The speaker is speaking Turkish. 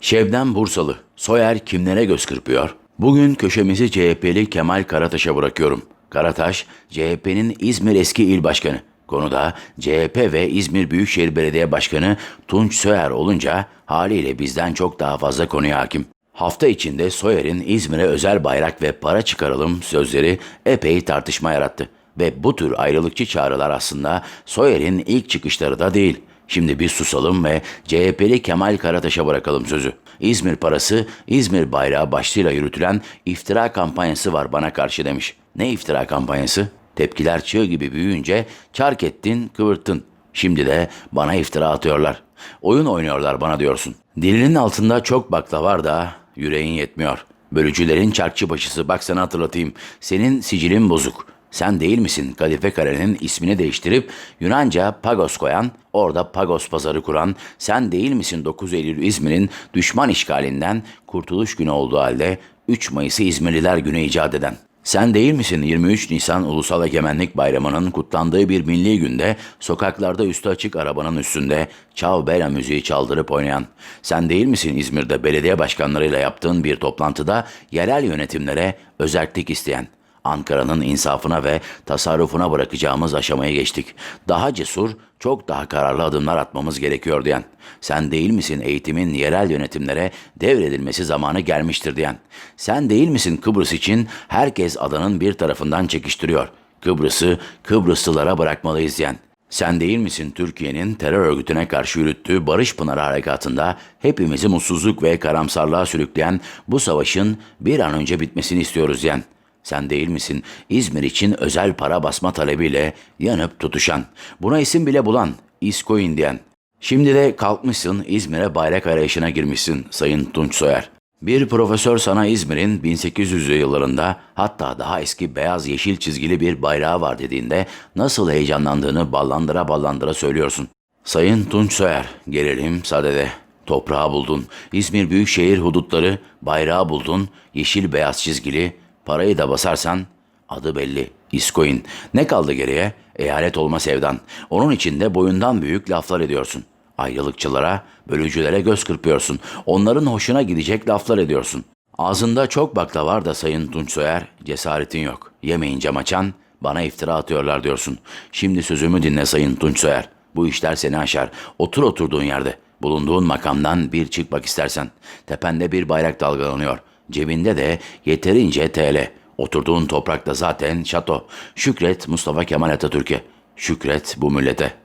Şevden Bursalı, Soyer kimlere göz kırpıyor? Bugün köşemizi CHP'li Kemal Karataş'a bırakıyorum. Karataş, CHP'nin İzmir eski il başkanı. Konuda CHP ve İzmir Büyükşehir Belediye Başkanı Tunç Soyer olunca haliyle bizden çok daha fazla konuya hakim. Hafta içinde Soyer'in İzmir'e özel bayrak ve para çıkaralım sözleri epey tartışma yarattı. Ve bu tür ayrılıkçı çağrılar aslında Soyer'in ilk çıkışları da değil. Şimdi bir susalım ve CHP'li Kemal Karataş'a bırakalım sözü. İzmir parası, İzmir bayrağı başlığıyla yürütülen iftira kampanyası var bana karşı demiş. Ne iftira kampanyası? Tepkiler çığ gibi büyüyünce çark ettin, kıvırttın. Şimdi de bana iftira atıyorlar. Oyun oynuyorlar bana diyorsun. Dilinin altında çok bakla var da yüreğin yetmiyor. Bölücülerin çarkçı başısı bak sana hatırlatayım. Senin sicilin bozuk. Sen değil misin Kadife Kale'nin ismini değiştirip Yunanca Pagos koyan, orada Pagos pazarı kuran, sen değil misin 9 Eylül İzmir'in düşman işgalinden kurtuluş günü olduğu halde 3 Mayıs'ı İzmirliler günü icat eden? Sen değil misin 23 Nisan Ulusal Egemenlik Bayramı'nın kutlandığı bir milli günde sokaklarda üstü açık arabanın üstünde Çav Bela müziği çaldırıp oynayan? Sen değil misin İzmir'de belediye başkanlarıyla yaptığın bir toplantıda yerel yönetimlere özellik isteyen? Ankara'nın insafına ve tasarrufuna bırakacağımız aşamaya geçtik. Daha cesur, çok daha kararlı adımlar atmamız gerekiyor diyen. Sen değil misin eğitimin yerel yönetimlere devredilmesi zamanı gelmiştir diyen. Sen değil misin Kıbrıs için herkes adanın bir tarafından çekiştiriyor. Kıbrıs'ı Kıbrıslılara bırakmalıyız diyen. Sen değil misin Türkiye'nin terör örgütüne karşı yürüttüğü Barış Pınarı Harekatı'nda hepimizi mutsuzluk ve karamsarlığa sürükleyen bu savaşın bir an önce bitmesini istiyoruz diyen. Sen değil misin İzmir için özel para basma talebiyle yanıp tutuşan, buna isim bile bulan, İskoin diyen. Şimdi de kalkmışsın İzmir'e bayrak arayışına girmişsin Sayın Tunç Soyer. Bir profesör sana İzmir'in 1800'lü yıllarında hatta daha eski beyaz yeşil çizgili bir bayrağı var dediğinde nasıl heyecanlandığını ballandıra ballandıra söylüyorsun. Sayın Tunç Soyer, gelelim sadede. Toprağı buldun, İzmir Büyükşehir hudutları, bayrağı buldun, yeşil beyaz çizgili, Parayı da basarsan adı belli. İskoin. Ne kaldı geriye? Eyalet olma sevdan. Onun içinde boyundan büyük laflar ediyorsun. Ayrılıkçılara, bölücülere göz kırpıyorsun. Onların hoşuna gidecek laflar ediyorsun. Ağzında çok bakla var da Sayın Tunç Soyer, cesaretin yok. Yemeyince maçan, bana iftira atıyorlar diyorsun. Şimdi sözümü dinle Sayın Tunç Soyer. Bu işler seni aşar. Otur oturduğun yerde. Bulunduğun makamdan bir çık bak istersen. Tepende bir bayrak dalgalanıyor. Cebinde de yeterince TL. Oturduğun toprakta zaten şato. Şükret Mustafa Kemal Atatürk'e. Şükret bu millete.